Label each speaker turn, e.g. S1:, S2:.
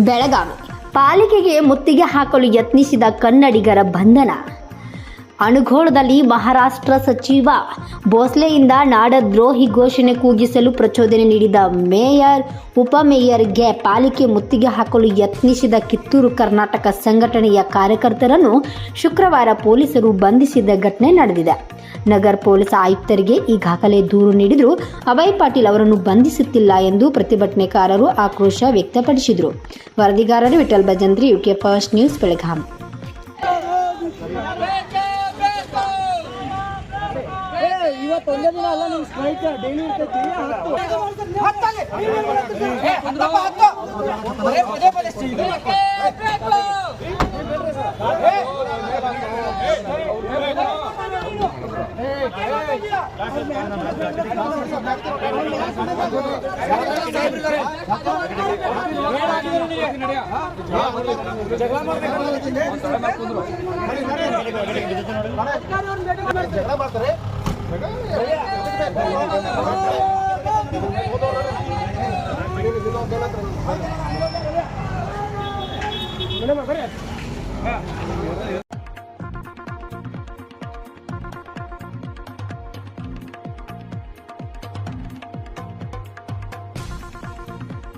S1: ಬೆಳಗಾವಿ. ಪಾಲಿಕೆಗೆ ಮುತ್ತಿಗೆ ಹಾಕಲು ಯತ್ನಿಸಿದ ಕನ್ನಡಿಗರ ಬಂಧನ. ಅಣುಗೋಳದಲ್ಲಿ ಮಹಾರಾಷ್ಟ್ರ ಸಚಿವ ಭೋಸ್ಲೆಯಿಂದ ನಾಡದ್ರೋಹಿ ಘೋಷಣೆ ಕೂಗಿಸಲು ಪ್ರಚೋದನೆ ನೀಡಿದ ಮೇಯರ್ ಉಪಮೇಯರ್ಗೆ ಪಾಲಿಕೆ ಮುತ್ತಿಗೆ ಹಾಕಲು ಯತ್ನಿಸಿದ ಕಿತ್ತೂರು ಕರ್ನಾಟಕ ಸಂಘಟನೆಯ ಕಾರ್ಯಕರ್ತರನ್ನು ಶುಕ್ರವಾರ ಪೊಲೀಸರು ಬಂಧಿಸಿದ ಘಟನೆ ನಡೆದಿದೆ. ನಗರ ಪೊಲೀಸ್ ಆಯುಕ್ತರಿಗೆ ಈಗಾಗಲೇ ದೂರು ನೀಡಿದರೂ ಅಭಯ್ ಪಾಟೀಲ್ ಅವರನ್ನು ಬಂಧಿಸುತ್ತಿಲ್ಲ ಎಂದು ಪ್ರತಿಭಟನೆಕಾರರು ಆಕ್ರೋಶ ವ್ಯಕ್ತಪಡಿಸಿದರು ವರದಿಗಾರರು Vithal Bhajantri UK first news Belgaum
S2: ದಿನ ಅಲ್ಲ ಡೈಲಿ ಇರ್ತೈತಿ. ಜಗಳ ಮಾಡ್ತಾರೆ ಮೇಡಮ್ ಬರೀ ಹಾಂ